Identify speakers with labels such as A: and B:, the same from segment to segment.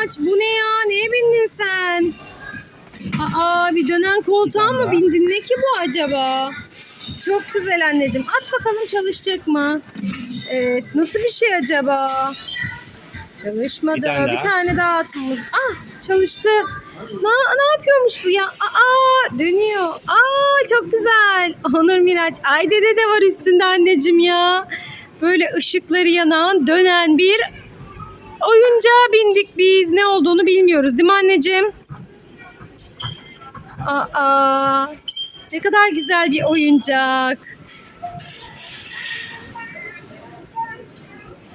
A: Miraç bu ne ya? Neye bindin sen? Aa bir dönen koltuğa mı bindin? Ne ki bu acaba? Çok güzel anneciğim. At bakalım çalışacak mı? Evet. Nasıl bir şey acaba? Çalışmadı.
B: Bir tane
A: Bir
B: daha.
A: tane daha atmamız. Ah çalıştı. Ne, ne yapıyormuş bu ya? Aa dönüyor. Aa çok güzel. Onur Miraç. Ay dede de var üstünde anneciğim ya. Böyle ışıkları yanan dönen bir oyuncağa bindik biz. Ne olduğunu bilmiyoruz değil mi anneciğim? Aa ne kadar güzel bir oyuncak.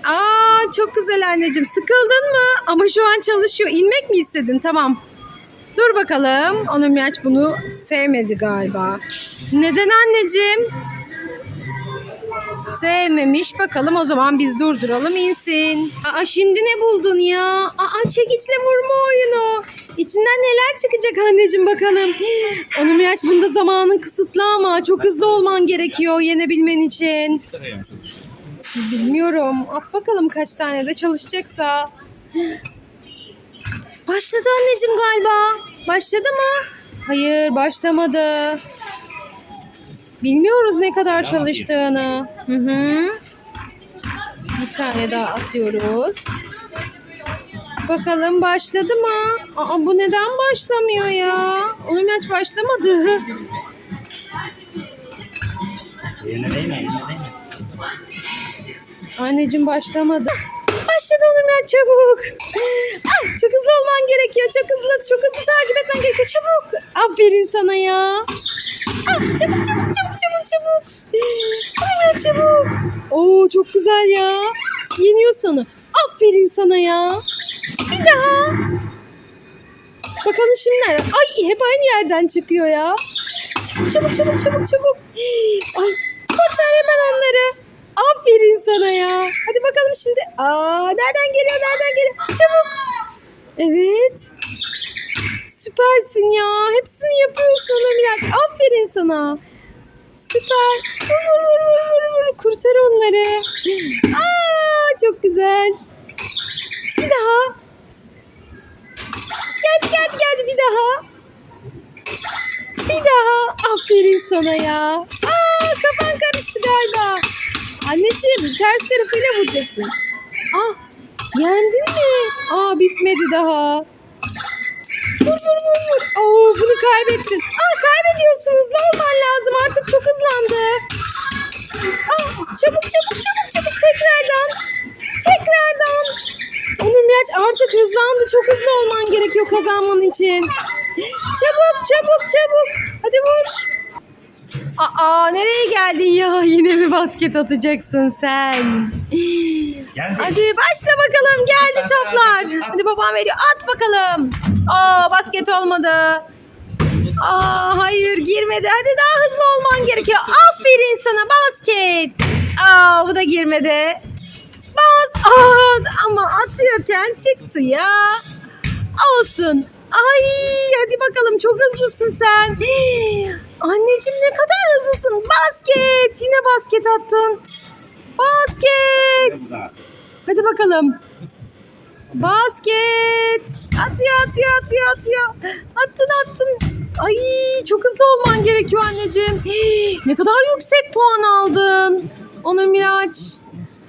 A: Aa çok güzel anneciğim. Sıkıldın mı? Ama şu an çalışıyor. İnmek mi istedin? Tamam. Dur bakalım. Onur Miraç bunu sevmedi galiba. Neden anneciğim? Sevmemiş. Bakalım o zaman biz durduralım insin. Aa şimdi ne buldun ya? Aa çekiçle vurma oyunu. İçinden neler çıkacak anneciğim bakalım. Onur Miraç bunda zamanın kısıtlı ama çok hızlı olman gerekiyor yenebilmen için. Bilmiyorum. At bakalım kaç tane de çalışacaksa. Başladı anneciğim galiba. Başladı mı? Hayır başlamadı. Bilmiyoruz ne kadar çalıştığını. Hı hı. Bir tane daha atıyoruz. Bakalım başladı mı? Aa bu neden başlamıyor ya? Onun maç başlamadı. Anneciğim başlamadı. Başladı Onur ya çabuk. Ah, çok hızlı olman gerekiyor. Çok hızlı, çok hızlı takip etmen gerekiyor. Çabuk. Aferin sana ya. Ah, çabuk, çabuk, çabuk, çabuk, çabuk. Ya çabuk. Oo, çok güzel ya. Yeniyorsun onu. Aferin sana ya. Bir daha. Bakalım şimdi nerede? Ay hep aynı yerden çıkıyor ya. Çabuk çabuk çabuk çabuk çabuk. Ay kurtar hemen onları. Aferin sana ya. Hadi bakalım şimdi. Aa nereden geliyor nereden geliyor? Çabuk. Evet. Süpersin ya. Hepsini yapıyorsun Miraç. Aferin sana. Süper. Vur, vur, vur, vur, vur. Kurtar onları. Aa çok güzel. Bir daha. Geldi geldi geldi bir daha. Bir daha. Aferin sana ya. Aa kafan karıştı galiba. Anneciğim ters tarafıyla vuracaksın. Ah yendin mi? Aa bitmedi daha. Vur vur vur vur. Oo bunu kaybettin. Aa kaybediyorsun. Hızlı olman lazım. Artık çok hızlandı. Aa çabuk çabuk çabuk çabuk tekrardan. Tekrardan. Onur Miraç artık hızlandı. Çok hızlı olman gerekiyor kazanman için. Çabuk çabuk çabuk. Hadi vur. Aa nereye geldin ya? Yine mi basket atacaksın sen?
B: Geldi.
A: Hadi başla bakalım. Geldi toplar. Hadi babam veriyor. At bakalım. Aa basket olmadı. Aa hayır girmedi. Hadi daha hızlı olman gerekiyor. Aferin sana basket. Aa bu da girmedi. Bas. Aa, ama atıyorken çıktı ya. Olsun. Ay hadi bakalım çok hızlısın sen. Anneciğim ne kadar hızlısın. Basket. Yine basket attın. Basket. Hadi bakalım. Basket. Atıyor atıyor atıyor atıyor. Attın attın. Ay çok hızlı olman gerekiyor anneciğim. Hii, ne kadar yüksek puan aldın. Onur Miraç.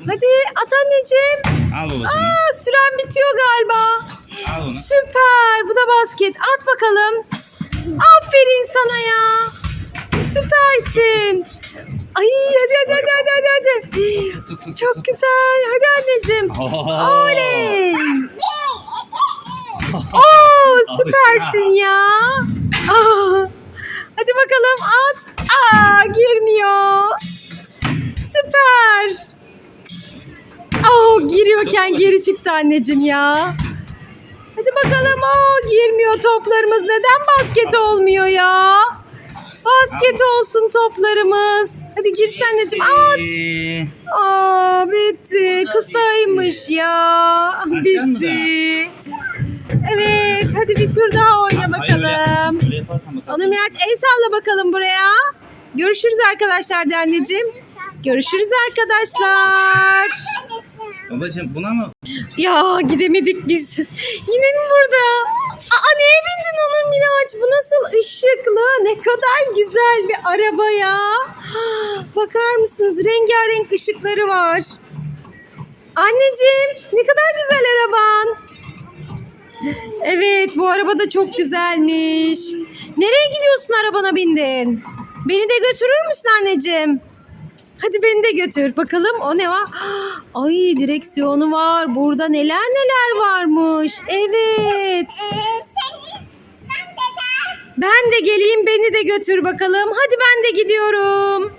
A: Hadi at anneciğim.
B: Al.
A: Aa, süren bitiyor galiba.
B: Al onu.
A: Süper. Bu da basket. At bakalım. Aferin sana ya. Süpersin. Ay hadi hadi hadi hadi hadi. hadi. Çok güzel. Hadi anneciğim. Oley. Oo süpersin ya. Aa, hadi bakalım at. Aa girmiyor. Süper. Oo giriyorken geri çıktı anneciğim ya. Bakalım. Oo girmiyor toplarımız. Neden basket olmuyor ya? Basket olsun toplarımız. Hadi gir anneciğim. At. Aa bitti. Kısaymış ya. Bitti. Evet hadi bir tur daha oyna
B: bakalım.
A: Onu Miraç el salla bakalım buraya. Görüşürüz arkadaşlar de anneciğim. Görüşürüz arkadaşlar.
B: Babacığım buna mı
A: Ya gidemedik biz. Yine mi burada? Aa neye bindin Onur Miraç? Bu nasıl ışıklı? Ne kadar güzel bir araba ya. Bakar mısınız? Rengarenk ışıkları var. Anneciğim ne kadar güzel araban. Evet bu araba da çok güzelmiş. Nereye gidiyorsun arabana bindin? Beni de götürür müsün anneciğim? Hadi beni de götür. Bakalım o ne var? Ay direksiyonu var. Burada neler neler varmış. Evet. Ben de geleyim beni de götür bakalım. Hadi ben de gidiyorum.